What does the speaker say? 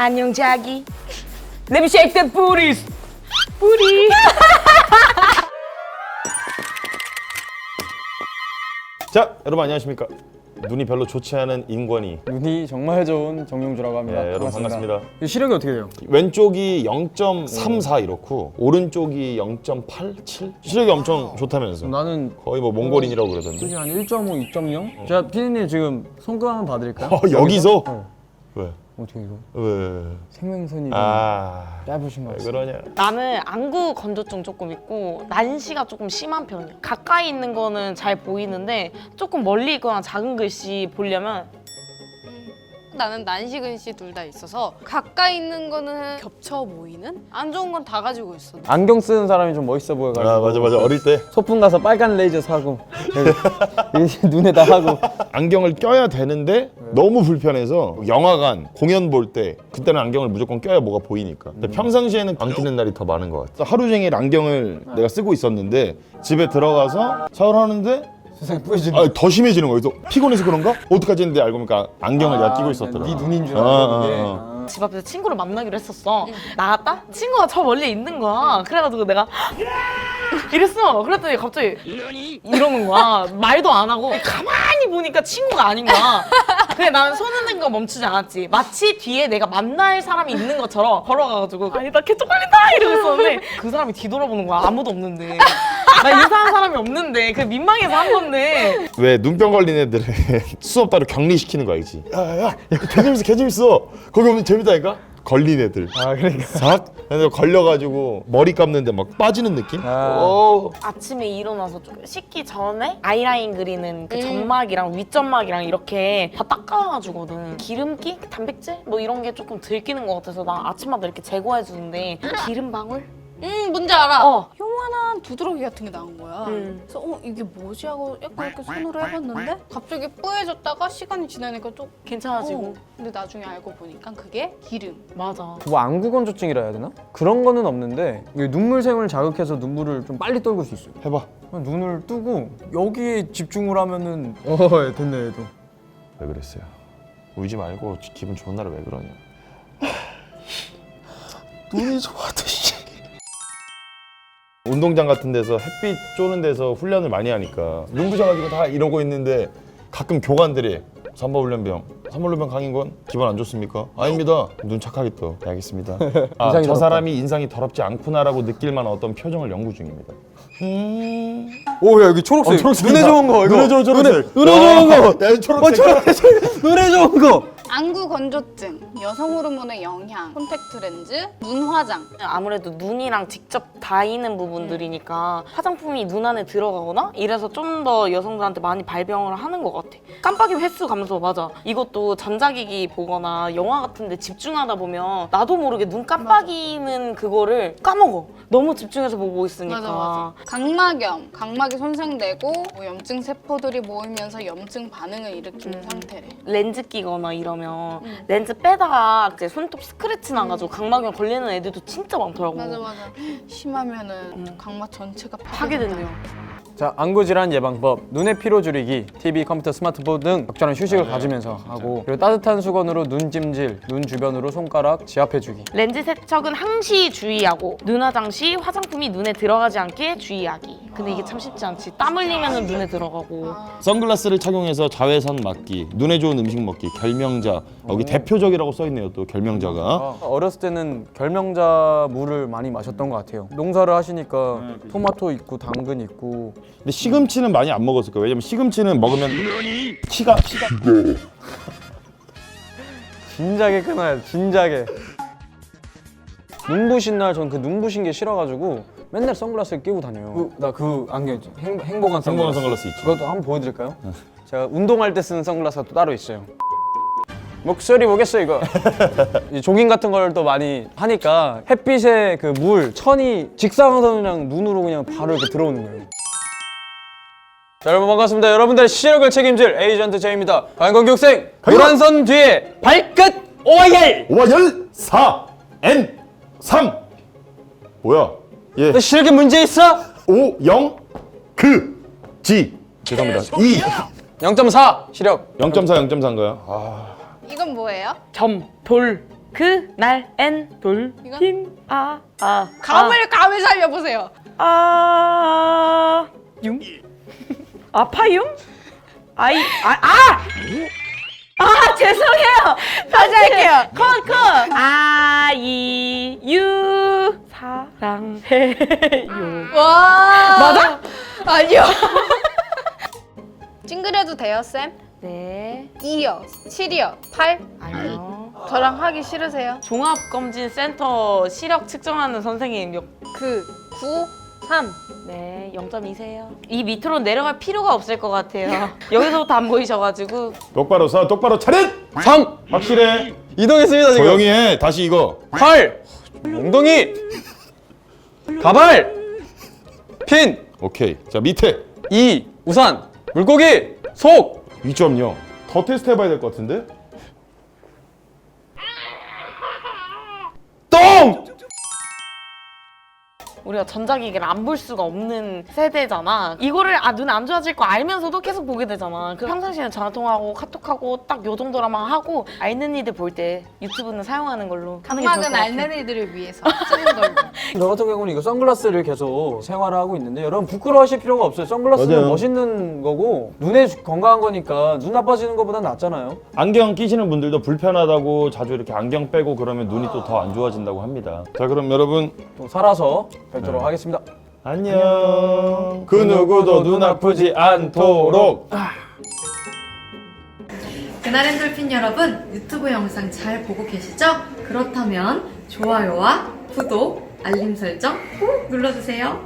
안녕 자기. Let me shake the booties. booty. 자, 여러분 안녕하십니까? 눈이 별로 좋지 않은 인권이 눈이 정말 좋은 정용주라고 합니다. 네, 여러분 반갑습니다. 이 시력이 어떻게 돼요? 왼쪽이 0.34 이렇고 오른쪽이 0.87 시력이 엄청 좋다면서 나는 거의 뭐 몽골인이라고 그러던데 솔직히 한 1.5, 2.0? 제가 피디님 지금 손금 한번 봐드릴까요? 어, 여기서? 어. 왜? 어떻게 이거? 왜? 생명선이 좀 아... 짧으신 것 왜 같아요. 그러냐 나는 안구 건조증 조금 있고 난시가 조금 심한 편이야. 가까이 있는 거는 잘 보이는데 조금 멀리 있거나 작은 글씨 보려면 나는 난시 근시 둘다 있어서 가까이 있는 거는 겹쳐 보이는? 안 좋은 건 다 가지고 있어. 안경 쓰는 사람이 좀 멋있어 보여가지고 아 맞아 맞아. 어릴 때. 소풍 가서 빨간 레이저 사고 여기 눈에다 하고. 안경을 껴야 되는데 너무 불편해서 영화관 공연 볼 때 그때는 안경을 무조건 껴야 뭐가 보이니까. 근데 평상시에는 안 끼는 날이 더 많은 것 같아. 하루 종일 안경을 내가 쓰고 있었는데 집에 들어가서 샤워를 하는데 세상에 뿌여지는 아, 더 심해지는 거예요 그래서 피곤해서 그런가? 어떡하지 했는데 알고 보니까 안경을 내가 끼고 있었더라 네 눈인 줄 아, 알았는데 아, 아. 집 앞에서 친구를 만나기로 했었어. 나갔다? 친구가 저 멀리 있는 거야. 그래가지고 내가 이랬어. 그랬더니 갑자기 이러는 거야. 말도 안 하고 가만히 보니까 친구가 아닌 거야. 근데 나는 손 흔든 거 멈추지 않았지. 마치 뒤에 내가 만날 사람이 있는 것처럼 걸어가가지고 아니다 개쪽 걸린다 이러고 있었는데 그 사람이 뒤돌아보는 거야. 아무도 없는데. 나 인사한 사람이 없는데 그 민망해서 한 건데 왜 눈병 걸린 애들은 수업 따로 격리시키는 거 알지? 야야야 개 재밌어 개 재밌어 거기 오면 재밌다니까? 걸린 애들 아 그러니까 싹 근데 걸려가지고 머리 감는데 막 빠지는 느낌? 아. 오. 아침에 일어나서 좀 씻기 전에 아이라인 그리는 그 점막이랑 윗점막이랑 이렇게 다 닦아주거든. 기름기, 단백질 뭐 이런 게 조금 들키는 것 같아서 나 아침마다 이렇게 제거해 주는데 기름 방울? 음 뭔지 알아. 어. 요만한 두드러기 같은 게 나온 거야. 음. 그래서 어 이게 뭐지 하고 약간 이렇게 손으로 해봤는데 갑자기 뿌얘졌다가 시간이 지나니까 좀 괜찮아지고. 어. 근데 나중에 알고 보니까 그게 기름. 맞아. 뭐 안구 건조증이라 해야 되나? 그런 거는 없는데 이게 눈물샘을 자극해서 눈물을 좀 빨리 떨굴 수 있어요. 해봐 눈을 뜨고 여기에 집중을 하면은 어 됐네 얘도. 왜 그랬어요? 울지 말고 기분 좋은 날에 왜 그러냐 눈이 좋아듯이 운동장 같은 데서 햇빛 쬐는 데서 훈련을 많이 하니까 눈 부셔가지고 다 이러고 있는데 가끔 교관들이 삼바 훈련병 삼바 훈련병 강인 건 기분 안 좋습니까? 아닙니다 눈 착하겠다 네, 알겠습니다 아, 인상이 저 더럽다. 사람이 인상이 더럽지 않구나라고 느낄 만한 어떤 표정을 연구 중입니다 음... 오야 여기 초록색. 눈에 좋은 거 이거. 눈에 좋은 초록색 눈에, 눈에 좋은 거. 야, 초록색 어, 초록색. 눈에 좋은 거. 안구 건조증, 여성 호르몬의 영향, 콘택트 렌즈, 눈 화장. 아무래도 눈이랑 직접 닿이는 부분들이니까 화장품이 눈 안에 들어가거나 이래서 좀 더 여성들한테 많이 발병을 하는 것 같아. 깜빡이 횟수 감소 맞아. 이것도 전자기기 보거나 영화 같은데 집중하다 보면 나도 모르게 눈 깜빡이는 그거를 까먹어. 너무 집중해서 보고 있으니까. 맞아 맞아. 각막염, 각막이 손상되고 뭐 염증 세포들이 모이면서 염증 반응을 일으키는 상태래. 렌즈 끼거나 이 러면 음. 렌즈 빼다가 이제 손톱 스크래치 나가지고 각막염 걸리는 애들도 진짜 많더라고. 맞아 맞아. 심하면은 각막 전체가 파괴된대요. 자 안구 질환 예방법, 눈의 피로 줄이기, TV, 컴퓨터, 스마트폰 등 적절한 휴식을 가지면서 하고 그리고 따뜻한 수건으로 눈 찜질, 눈 주변으로 손가락 지압해 주기. 렌즈 세척은 항시 주의하고 눈 화장 시 화장품이 눈에 들어가지 않게 주의하기. 근데 이게 참 쉽지 않지. 땀 흘리면 눈에 들어가고. 선글라스를 착용해서 자외선 막기, 눈에 좋은 음식 먹기, 결명자 여기 대표적이라고 써 있네요 또 결명자가 아, 어렸을 때는 결명자 물을 많이 마셨던 것 같아요. 농사를 하시니까 토마토 있고 당근 있고 근데 시금치는 많이 안 먹었을 거예요 왜냐면 시금치는 먹으면 피가 피가 진작에 끊어야 돼. 진작에. 눈부신 날 전 그 눈부신 게 싫어가지고 맨날 선글라스를 끼고 다녀요. 나 그 안경 있죠. 행, 행복한 성공한 선글라스. 선글라스 있죠 그것도 한번 보여드릴까요? 제가 운동할 때 쓰는 선글라스가 또 따로 있어요. 목소리 뭐겠어 이거. 이 조깅 같은 걸 또 많이 하니까 햇빛에 그 물, 천이 직사광선이랑 눈으로 그냥 바로 이렇게 들어오는 거예요. 자, 여러분 반갑습니다. 여러분들의 시력을 책임질 에이전트 제이입니다. 관광 교육생 노란선 뒤에 발끝 오열. 5열 4 N 3 뭐야 예 너 시력에 문제 있어? 5 0 그 G 죄송합니다 2 0.4 시력. 0.4 0.4인가요? 아, 이건 뭐예요? 점, 돌. 그 날 엔돌핀 아 아 감을 감을 살려보세요. 아, 융? 아파융? 아이, 아, 아! 아, 죄송해요. 다시 할게요. 컷, 컷. 아이, 유, 사랑해요. 와 맞아? 아니요. 찡그려도 돼요 쌤? 네. 2요, 7이요, 8? 아니요. 저랑 하기 싫으세요? 종합검진센터 시력 측정하는 선생님, 역- 그 9, 3. 네, 0.2세요. 이 밑으로 내려갈 필요가 없을 것 같아요. 여기서부터 안 보이셔가지고. 똑바로 서 똑바로 차렷! 3 확실해. 이동했습니다 지금. 조용히 해. 다시 이거. 8 엉덩이! 가발! 핀! 오케이. 자 밑에. 2 우산 물고기 속! 2.0 더 테스트 해봐야 될 것 같은데 우리가 전자기기를 안 볼 수가 없는 세대잖아. 이거를 아 눈 안 좋아질 거 알면서도 계속 보게 되잖아. 그 평상시에는 전화통화하고 카톡하고 딱 요 정도로만 하고 알는 이들 볼 때 유튜브는 사용하는 걸로 하는 게 좋을 것 각막은 같아. 앓는 애들을 위해서 쓰는 걸로. 저 같은 경우는 이거 선글라스를 계속 생활을 하고 있는데 여러분 부끄러워하실 필요가 없어요 선글라스는 맞아요. 멋있는 거고 눈에 건강한 거니까 눈 나빠지는 것보단 낫잖아요 안경 끼시는 분들도 불편하다고 자주 이렇게 안경 빼고 그러면 눈이 또 더 안 좋아진다고 합니다 자 그럼 여러분 또 살아서 뵙도록 하겠습니다. 안녕. 그 누구도 눈 아프지 않도록. 그날 엔 돌핀 여러분 유튜브 영상 잘 보고 계시죠? 그렇다면 좋아요와 구독, 알림 설정 꾹 눌러주세요.